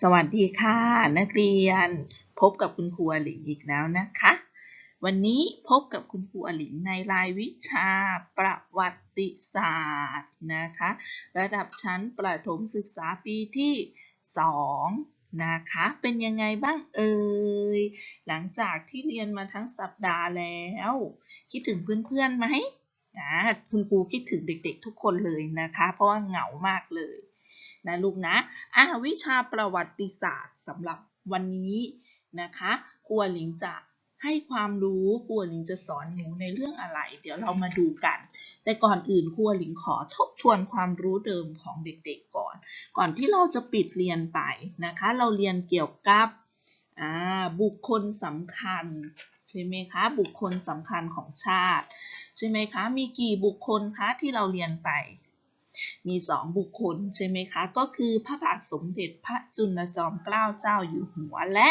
สวัสดีค่ะ นักเรียน พบกับคุณครูอลิงอีกแล้วนะคะ วันนี้พบกับคุณครูอลิงในรายวิชาประวัติศาสตร์นะคะ ระดับชั้นประถมศึกษาปีที่ 2นะคะ เป็นยังไงบ้างเอ่ย หลังจากที่เรียนมาทั้งสัปดาห์แล้ว คิดถึงเพื่อนๆไหมอ่าคุณครูคิดถึงเด็กๆทุกคนเลยนะคะ เพราะว่าเหงามากเลย นะลูกนะอ่าวิชาประวัติศาสตร์สำหรับวันนี้นะคะครูหลิงจะให้ความรู้ครูหลิงจะสอนหนูในเรื่องอะไร เดี๋ยวเรามาดูกัน แต่ก่อนอื่นครูหลิงขอทบทวนความรู้เดิมของเด็กๆก่อน ก่อนที่เราจะปิดเรียนไปนะคะ เราเรียนเกี่ยวกับอ่าบุคคลสำคัญใช่ไหมคะบุคคลสำคัญของชาติ ใช่ไหมคะ มีกี่บุคคลคะที่เราเรียนไป มีสองบุคคลใช่ไหมคะ ก็คือพระบาทสมเด็จพระจุลจอมเกล้าเจ้าอยู่หัวและ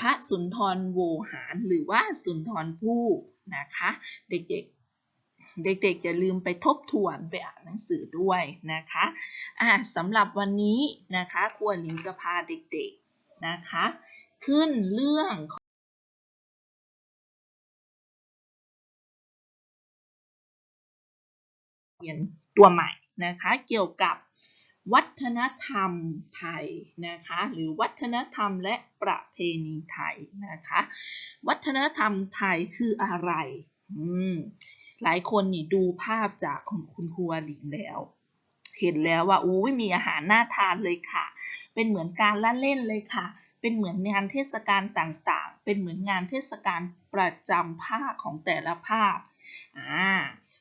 พระสุนทรโวหารหรือว่าสุนทรภู่นะคะ เด็กๆเด็กๆอย่าลืมไปทบทวนไปอ่านหนังสือด้วยนะคะอ่าสำหรับวันนี้นะคะครูหลิงจะพาเด็กๆนะคะ ขึ้นเรื่องเรียน ตัวใหม่นะคะเกี่ยวกับวัฒนธรรมไทยนะคะหรือวัฒนธรรมและประเพณีไทยนะคะวัฒนธรรมไทยคืออะไรหลายคนนี่ดูภาพจากคุณคุณครูอลินแล้ว เห็นแล้วว่าอู้มีอาหารน่าทานเลยค่ะ เป็นเหมือนการละเล่นเลยค่ะ เป็นเหมือนงานเทศกาลต่างๆ เป็นเหมือนงานเทศกาลประจำภาคของแต่ละภาคอ่า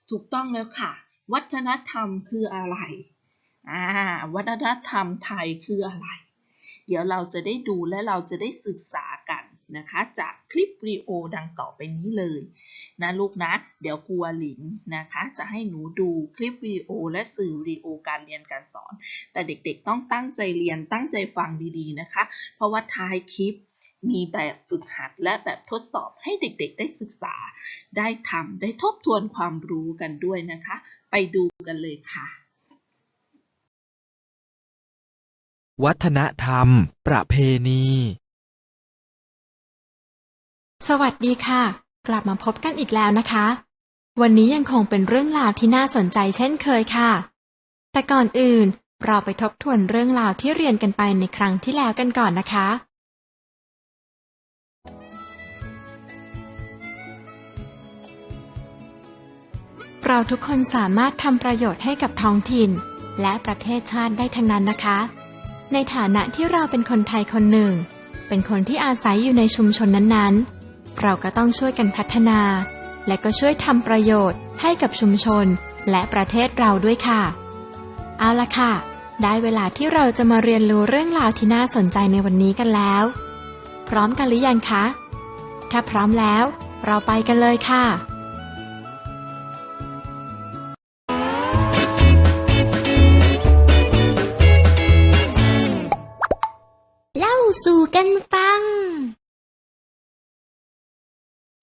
ถูกต้องแล้วค่ะ วัฒนธรรมคืออะไรอ่าวัฒนธรรมไทยคืออะไร เดี๋ยวเราจะได้ดูและเราจะได้ศึกษากันนะคะ จากคลิปวิดีโอดังต่อไปนี้เลยนะลูกนะ เดี๋ยวครูหลิงนะคะ จะให้หนูดูคลิปวิดีโอและสื่อวิดีโอการเรียนการสอน แต่เด็กๆต้องตั้งใจเรียนตั้งใจฟังดีๆนะคะ เพราะว่าท้ายคลิปมีแบบฝึกหัดและแบบทดสอบให้เด็กๆ ได้ศึกษา ได้ทำได้ทบทวนความรู้กันด้วยนะคะ ไปดูกันเลยค่ะ วัฒนธรรม ประเพณี สวัสดีค่ะ กลับมาพบกันอีกแล้วนะคะ วันนี้ยังคงเป็นเรื่องราวที่น่าสนใจเช่นเคยค่ะ แต่ก่อนอื่นเราไปทบทวนเรื่องราวที่เรียนกันไปในครั้งที่แล้วกันก่อนนะคะ เราทุกคนสามารถทำประโยชน์ให้กับท้องถิ่น และประเทศชาติได้ทั้งนั้นนะคะ ในฐานะที่เราเป็นคนไทยคนหนึ่ง เป็นคนที่อาศัยอยู่ในชุมชนนั้นๆ เราก็ต้องช่วยกันพัฒนา และก็ช่วยทำประโยชน์ให้กับชุมชนและประเทศเราด้วยค่ะ เอาละค่ะ ได้เวลาที่เราจะมาเรียนรู้เรื่องราวที่น่าสนใจในวันนี้กันแล้ว พร้อมกันหรือยังคะ ถ้าพร้อมแล้ว เราไปกันเลยค่ะ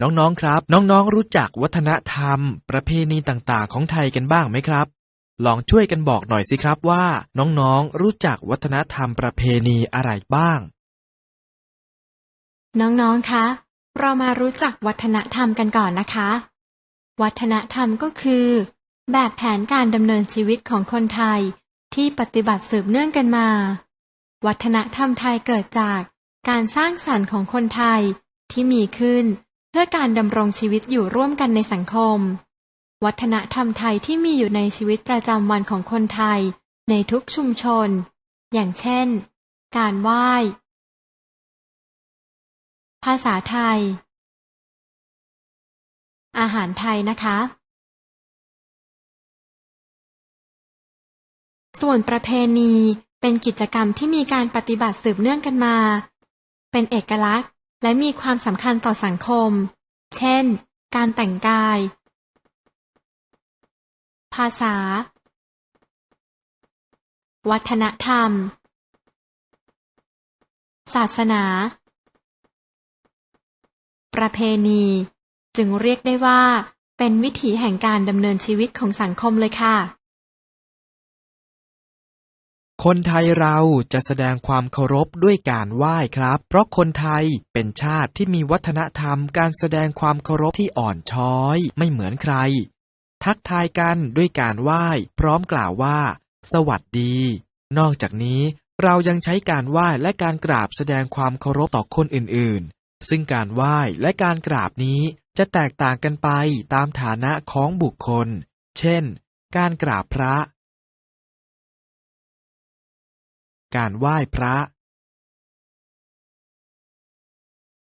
น้องๆครับ น้องๆรู้จักวัฒนธรรม ประเพณีต่างๆ ของไทยกันบ้างไหมครับ ลองช่วยกันบอกหน่อยสิครับว่า น้องๆรู้จักวัฒนธรรมประเพณีอะไรบ้าง น้องๆ คะ เรามารู้จักวัฒนธรรมกันก่อนนะคะ วัฒนธรรมก็คือ แบบแผนการดำเนินชีวิตของคนไทยที่ปฏิบัติสืบเนื่องกันมา วัฒนธรรมไทยเกิดจากการสร้างสรรค์ของคนไทยที่มีขึ้น พื่อการดำรงชีวิตอยู่ร่วมกันในสังคม วัฒนธรรมไทยที่มีอยู่ในชีวิตประจำวันของคนไทย ในทุกชุมชน อย่างเช่น การไหว้ ภาษาไทย อาหารไทยนะคะ ส่วนประเพณีเป็นกิจกรรมที่มีการปฏิบัติสืบเนื่องกันมา เป็นเอกลักษณ์ และมีความสำคัญต่อสังคม เช่น การแต่งกาย ภาษา วัฒนธรรม ศาสนา ประเพณี จึงเรียกได้ว่า เป็นวิถีแห่งการดำเนินชีวิตของสังคมเลยค่ะ คนไทยเราจะแสดงความเคารพด้วยการไหว้ครับ เพราะคนไทยเป็นชาติที่มีวัฒนธรรมการแสดงความเคารพที่อ่อนช้อยไม่เหมือนใคร ทักทายกันด้วยการไหว้ พร้อมกล่าวว่า สวัสดี นอกจากนี้เรายังใช้การไหว้และการกราบแสดงความเคารพต่อคนอื่นๆ ซึ่งการไหว้และการกราบนี้จะแตกต่างกันไปตามฐานะของบุคคล เช่น การกราบพระ การไหว้พระ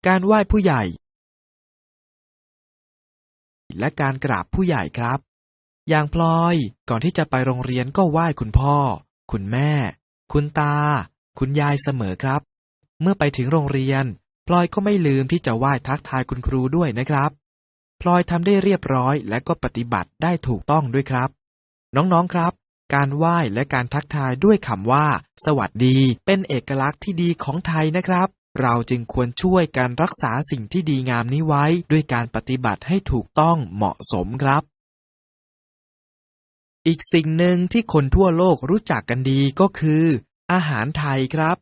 การไหว้ผู้ใหญ่ และการกราบผู้ใหญ่ครับ อย่างพลอยก่อนที่จะไปโรงเรียนก็ไหว้คุณพ่อ คุณแม่ คุณตา คุณยายเสมอครับ เมื่อไปถึงโรงเรียน พลอยก็ไม่ลืมที่จะไหว้ทักทายคุณครูด้วยนะครับ พลอยทำได้เรียบร้อยและก็ปฏิบัติได้ถูกต้องด้วยครับ น้องๆครับ การไหว้และการทักทายด้วยคำว่า สวัสดี เป็นเอกลักษณ์ที่ดีของไทยนะครับ เราจึงควรช่วยการรักษาสิ่งที่ดีงามนี้ไว้ ด้วยการปฏิบัติให้ถูกต้องเหมาะสมครับอีกสิ่งหนึ่งที่คนทั่วโลกรู้จักกันดีก็คือ อาหารไทยครับ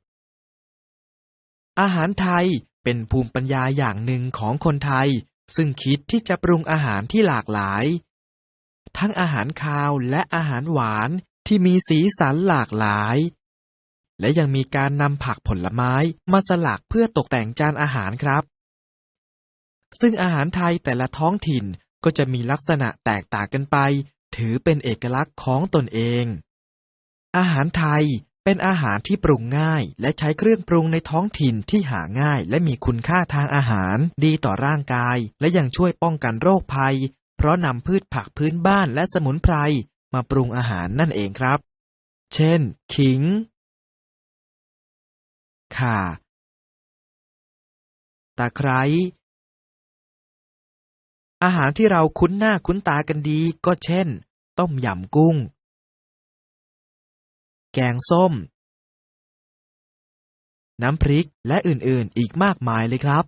อาหารไทยเป็นภูมิปัญญาอย่างหนึ่งของคนไทย ซึ่งคิดที่จะปรุงอาหารที่หลากหลาย ทั้งอาหารคาวและอาหารหวานที่มีสีสันหลากหลาย และยังมีการนำผักผลไม้มาสลักเพื่อตกแต่งจานอาหารครับ ซึ่งอาหารไทยแต่ละท้องถิ่นก็จะมีลักษณะแตกต่างกันไป ถือเป็นเอกลักษณ์ของตนเอง อาหารไทยเป็นอาหารที่ปรุงง่าย และใช้เครื่องปรุงในท้องถิ่นที่หาง่าย และมีคุณค่าทางอาหาร ดีต่อร่างกาย และยังช่วยป้องกันโรคภัย เพราะนำพืชผักพื้นบ้านและสมุนไพรมาปรุงอาหารนั่นเองครับ เช่น ขิง ข่า ตะไคร้ อาหารที่เราคุ้นหน้าคุ้นตากันดีก็เช่น ต้มยำกุ้ง แกงส้ม น้ำพริกและอื่นๆอีกมากมายเลยครับ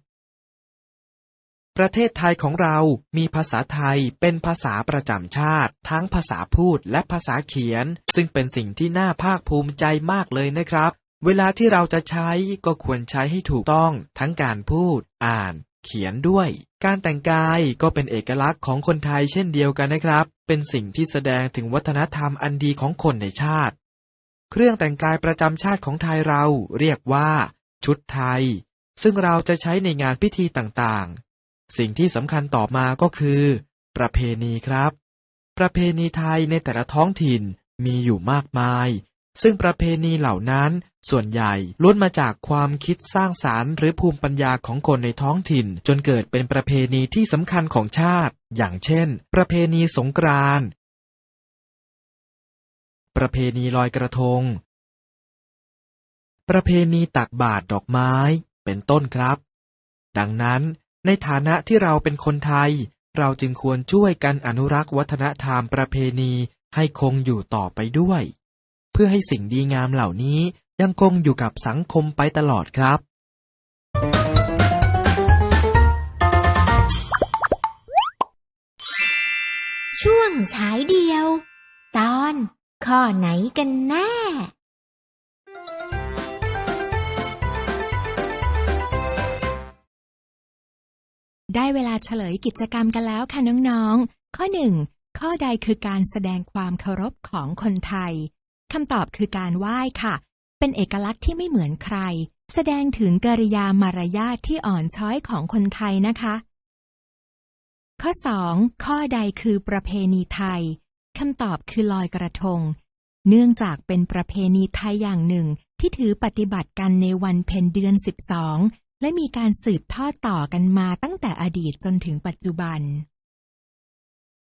ประเทศไทยของเรามีภาษาไทยเป็นภาษาประจำชาติ ทั้งภาษาพูดและภาษาเขียน ซึ่งเป็นสิ่งที่น่าภาคภูมิใจมากเลยนะครับ เวลาที่เราจะใช้ก็ควรใช้ให้ถูกต้อง ทั้งการพูด อ่าน เขียนด้วย การแต่งกายก็เป็นเอกลักษณ์ของคนไทยเช่นเดียวกันนะครับ เป็นสิ่งที่แสดงถึงวัฒนธรรมอันดีของคนในชาติ เครื่องแต่งกายประจำชาติของไทยเราเรียกว่า ชุดไทย ซึ่งเราจะใช้ในงานพิธีต่างๆ สิ่งที่สำคัญต่อมาก็คือ ประเพณีครับ ประเพณีไทยในแต่ละท้องถิ่นมีอยู่มากมาย ซึ่งประเพณีเหล่านั้นส่วนใหญ่ล้วนมาจากความคิดสร้างสารรค์หรือภูมิปัญญาของคนในท้องถิ่น จนเกิดเป็นประเพณีที่สำคัญของชาติ อย่างเช่น ประเพณีสงกรานต์ประเพณีลอยกระทง ประเพณีตักบาตรดอกไม้ เป็นต้นครับ ดังนั้น ในฐานะที่เราเป็นคนไทย เราจึงควรช่วยกันอนุรักษ์วัฒนธรรมประเพณีให้คงอยู่ต่อไปด้วย เพื่อให้สิ่งดีงามเหล่านี้ยังคงอยู่กับสังคมไปตลอดครับ ช่วงฉายเดียว ตอนข้อไหนกันแน่ ได้เวลาเฉลยกิจกรรมกันแล้วค่ะน้องๆ ข้อหนึ่งข้อใดคือการแสดงความเคารพของคนไทยคำตอบคือการไหว้ค่ะ เป็นเอกลักษณ์ที่ไม่เหมือนใคร แสดงถึงกริยามารยาทที่อ่อนช้อยของคนไทยนะคะ ข้อ 2 ข้อใดคือประเพณีไทยคำตอบคือลอยกระทง เนื่องจากเป็นประเพณีไทยอย่างหนึ่งที่ถือปฏิบัติกันในวันเพ็ญเดือน 12 และมีการสืบทอดต่อกันมาตั้งแต่อดีตจนถึงปัจจุบัน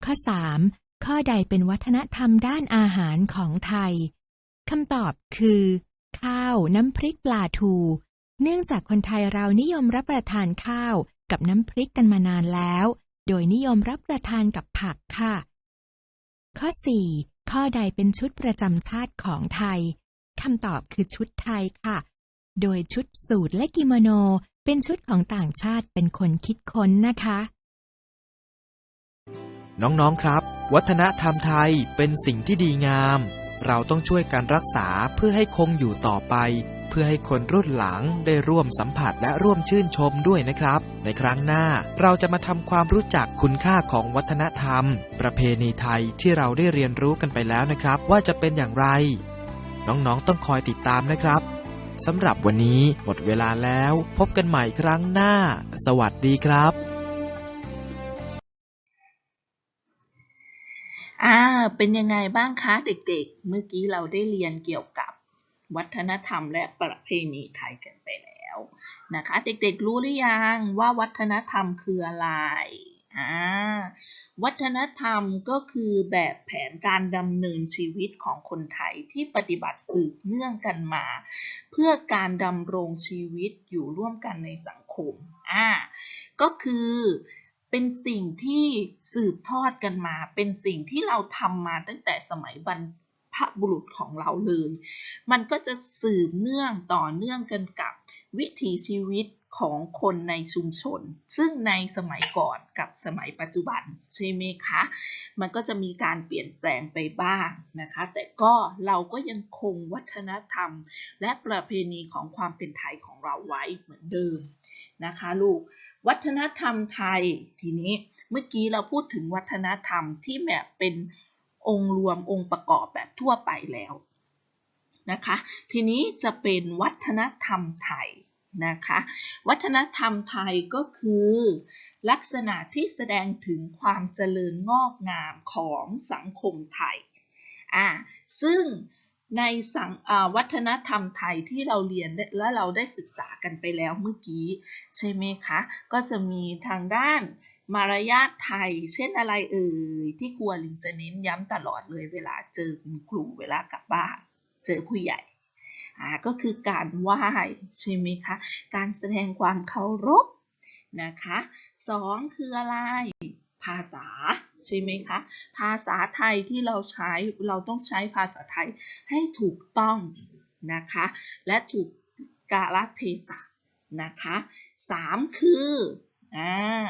ข้อ 3 ข้อใดเป็นวัฒนธรรมด้านอาหารของไทยคำตอบคือ ข้าวน้ำพริกปลาทู เนื่องจากคนไทยเรานิยมรับประทานข้าวกับน้ำพริกกันมานานแล้ว โดยนิยมรับประทานกับผักค่ะ ข้อ 4 ข้อใดเป็นชุดประจำชาติของไทยคำตอบคือชุดไทยค่ะ โดยชุดสูทและกิโมโนเป็นชุดของต่างชาติเป็นคนคิดค้นนะคะ น้องๆครับ วัฒนธรรมไทยเป็นสิ่งที่ดีงาม เราต้องช่วยกันรักษาเพื่อให้คงอยู่ต่อไป เพื่อให้คนรุ่นหลังได้ร่วมสัมผัสและร่วมชื่นชมด้วยนะครับ ในครั้งหน้าเราจะมาทำความรู้จักคุณค่าของวัฒนธรรม ประเพณีไทยที่เราได้เรียนรู้กันไปแล้วนะครับ ว่าจะเป็นอย่างไร น้องๆต้องคอยติดตามนะครับ สำหรับวันนี้หมดเวลาแล้ว พบกันใหม่ครั้งหน้า สวัสดีครับอ่าเป็นยังไงบ้างคะเด็กๆ เมื่อกี้เราได้เรียนเกี่ยวกับวัฒนธรรมและประเพณีไทยกันไปแล้วนะคะ เด็กๆรู้หรือยังว่าวัฒนธรรมคืออะไร อ่าวัฒนธรรมก็คือแบบแผนการดำเนินชีวิตของคนไทยที่ปฏิบัติสืบเนื่องกันมา เพื่อการดำรงชีวิตอยู่ร่วมกันในสังคมอ่าก็คือเป็นสิ่งที่สืบทอดกันมา เป็นสิ่งที่เราทำมาตั้งแต่สมัยบรรพบุรุษของเราเลย มันก็จะสืบเนื่องต่อเนื่องกันกับ วิถีชีวิตของคนในชุมชน ซึ่งในสมัยก่อนกับสมัยปัจจุบันใช่ไหมคะ มันก็จะมีการเปลี่ยนแปลงไปบ้างนะคะ แต่ก็เราก็ยังคงวัฒนธรรม และประเพณีของความเป็นไทยของเราไว้เหมือนเดิมนะคะลูก วัฒนธรรมไทยทีนี้เมื่อกี้เราพูดถึงวัฒนธรรมที่แบบเป็นองค์รวมองค์ประกอบแบบทั่วไปแล้ว นะคะ ทีนี้จะเป็นวัฒนธรรมไทยนะคะ วัฒนธรรมไทยก็คือ ลักษณะที่แสดงถึงความเจริญงอกงามของสังคมไทยอ่าซึ่งในสังวัฒนธรรมไทยที่เราเรียนและเราได้ศึกษากันไปแล้วเมื่อกี้ใช่ไหมคะ ก็จะมีทางด้านมารยาทไทย เช่นอะไรเอ่ยที่ครูลิงจะเน้นย้ำตลอดเลยเวลาเจอคุณครูเวลากลับบ้าน เจอผู้ใหญ่อ่าก็คือการไหว้ใช่ไหมคะ การแสดงความเคารพนะคะสองคืออะไรภาษาใช่ไหมคะ ภาษาไทยที่เราใช้เราต้องใช้ภาษาไทยให้ถูกต้องนะคะ และถูกกาลเทศะนะคะสามคืออ่า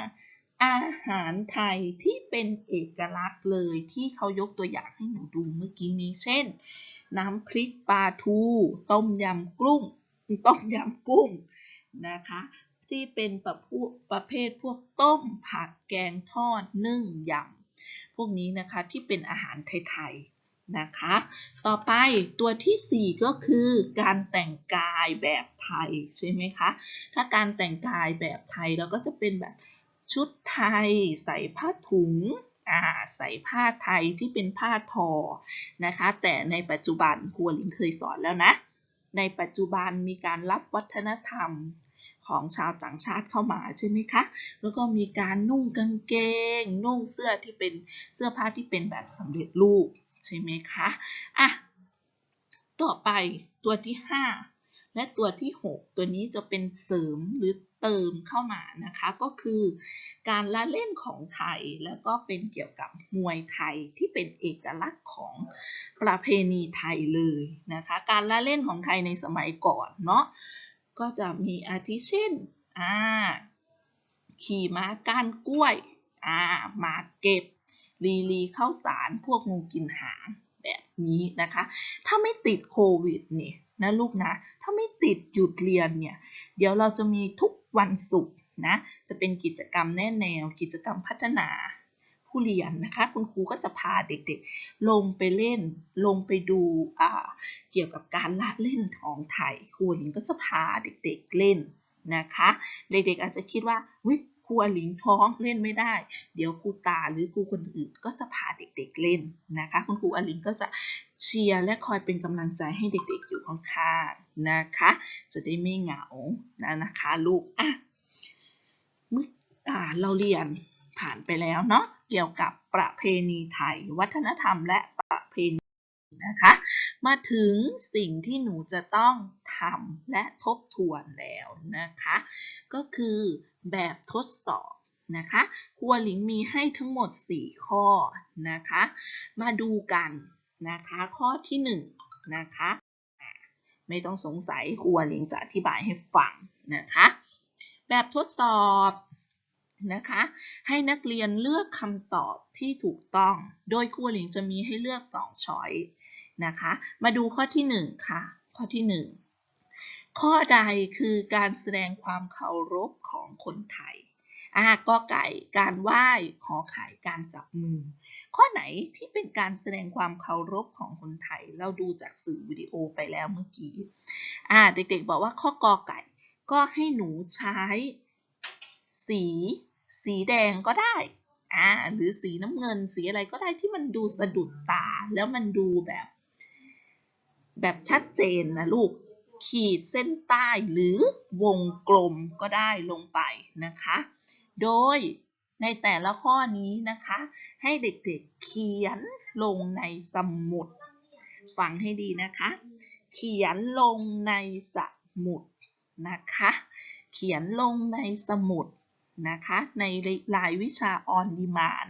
อาหารไทยที่เป็นเอกลักษณ์เลยที่เขายกตัวอย่างให้หนูดูเมื่อกี้นี้เช่น น้ำพริกปลาทู ต้มยำกุ้ง ต้มยำกุ้งนะคะ ที่เป็นประพประเภทพวกต้มผัดแกงทอดนึ่งยำพวกนี้นะคะที่เป็นอาหารไทยๆนะคะ ต่อไปตัวที่ 4 ก็คือการแต่งกายแบบไทยใช่ไหมคะถ้าการแต่งกายแบบไทยเราก็จะเป็นแบบชุดไทยใส่ผ้าถุง ใส่ผ้าไทยที่เป็นผ้าทอนะคะ แต่ในปัจจุบันครูหลิงเคยสอนแล้วนะ ในปัจจุบันมีการรับวัฒนธรรมของชาวต่างชาติเข้ามาใช่ไหมคะ แล้วก็มีการนุ่งกางเกง นุ่งเสื้อที่เป็นเสื้อผ้าที่เป็นแบบสำเร็จรูปใช่ไหมคะ อะ ต่อไปตัวที่ 5 และตัวที่ 6 ตัวนี้จะเป็นเสริมหรือเติมเข้ามานะคะ ก็คือ การละเล่นของไทยแล้วก็เป็นเกี่ยวกับมวยไทยที่เป็นเอกลักษณ์ของประเพณีไทยเลยนะคะ การละเล่นของไทยในสมัยก่อนเนาะก็จะมีอาทิเช่นอ่าขี่ม้าก้านกล้วยอ่ามาเก็บลีลีเข้าสารพวกงูกินหางแบบนี้นะคะ ถ้าไม่ติดโควิดเนี่ย นะลูกนะ ถ้าไม่ติดหยุดเรียนเนี่ย เดี๋ยวเราจะมีทุกวันศุกร์นะ จะเป็นกิจกรรมแน่แนว กิจกรรมพัฒนาผู้เรียนนะคะ คุณครูก็จะพาเด็กๆ ลงไปเล่น ลงไปดูเกี่ยวกับการละเล่นของไทยครูหลิงก็จะพาเด็กๆเล่นนะคะ เด็กๆอาจจะคิดว่าวิ ครูอลิงท้องเล่นไม่ได้ เดี๋ยวครูตาหรือครูคนอื่นก็จะพาเด็กๆเล่นนะคะ คุณครูอลิงก็จะเชียร์และคอยเป็นกำลังใจให้เด็กๆอยู่ข้างๆนะคะ จะได้ไม่เหงานะนะคะลูกอะเมื่อเราเรียนผ่านไปแล้วเนาะเกี่ยวกับประเพณีไทย วัฒนธรรมและประเพณี นะคะ มาถึงสิ่งที่หนูจะต้องทำและทบทวนแล้วนะคะ ก็คือแบบทดสอบนะคะครัวหลิงมีให้ทั้งหมด 4 ข้อนะคะ มาดูกันนะคะ ข้อที่ 1 นะคะอะไม่ต้องสงสัยครัวหลิงจะอธิบายให้ฟังนะคะ แบบทดสอบนะคะ ให้นักเรียนเลือกคำตอบที่ถูกต้อง โดยครัวหลิงจะมีให้เลือก2ช้อย นะคะ มาดูข้อที่หนึ่งค่ะ ข้อที่หนึ่งข้อใดคือการแสดงความเคารพของคนไทยอ่าก็ไก่การไหว้ขอไข่การจับมือ ข้อไหนที่เป็นการแสดงความเคารพของคนไทย เราดูจากสื่อวิดีโอไปแล้วเมื่อกี้อ่าเด็กๆบอกว่าข้อกอไก่ ก็ให้หนูใช้สี สีแดงก็ได้อ่าหรือสีน้ำเงินสีอะไรก็ได้ที่มันดูสะดุดตาแล้วมันดูแบบ แบบชัดเจนนะลูก ขีดเส้นใต้หรือวงกลมก็ได้ลงไปนะคะ โดยในแต่ละข้อนี้นะคะ ให้เด็กๆเขียนลงในสมุด ฟังให้ดีนะคะ เขียนลงในสมุดนะคะ เขียนลงในสมุดนะคะ ในรายวิชา on demand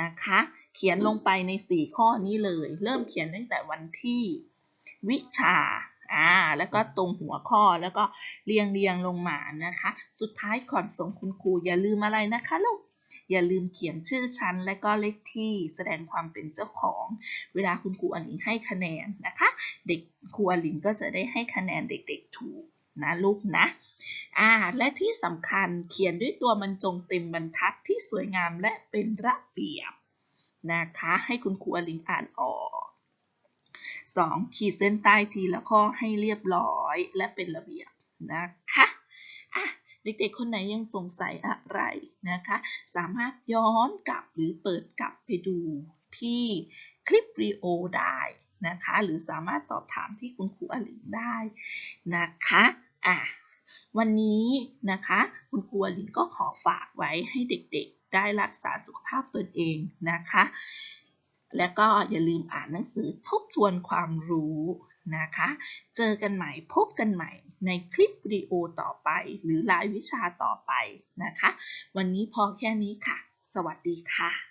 นะคะ เขียนลงไปใน 4 ข้อนี้เลย เริ่มเขียนตั้งแต่วันที่ วิชาอ่าแล้วก็ตรงหัวข้อแล้วก็เรียงเรียงลงมานะคะ สุดท้ายก่อนส่งคุณครูอย่าลืมอะไรนะคะลูกอย่าลืมเขียนชื่อชั้นและก็เลขที่แสดงความเป็นเจ้าของ เวลาคุณครูอลินให้คะแนนนะคะ เด็กครูอลินก็จะได้ให้คะแนนเด็กๆถูกนะลูกนะอ่าและที่สำคัญเขียนด้วยตัวบรรจงเต็มบรรทัดที่สวยงามและเป็นระเบียบนะคะ ให้คุณครูอลินอ่านออก 2. ขีดเส้นใต้ทีละข้อให้เรียบร้อยและเป็นระเบียบนะคะอะเด็กๆ คนไหนยังสงสัยอะไรนะคะ สามารถย้อนกลับหรือเปิดกลับไปดูที่คลิปวิดีโอได้นะคะ หรือสามารถสอบถามที่คุณครูอลินได้นะคะอะวันนี้นะคะ คุณครูอลินก็ขอฝากไว้ให้เด็กๆ ได้รักษาสุขภาพตนเองนะคะ แล้วก็อย่าลืมอ่านหนังสือทบทวนความรู้นะคะ เจอกันใหม่พบกันใหม่ในคลิปวิดีโอต่อไป หรือรายวิชาต่อไปนะคะ วันนี้พอแค่นี้ค่ะ สวัสดีค่ะ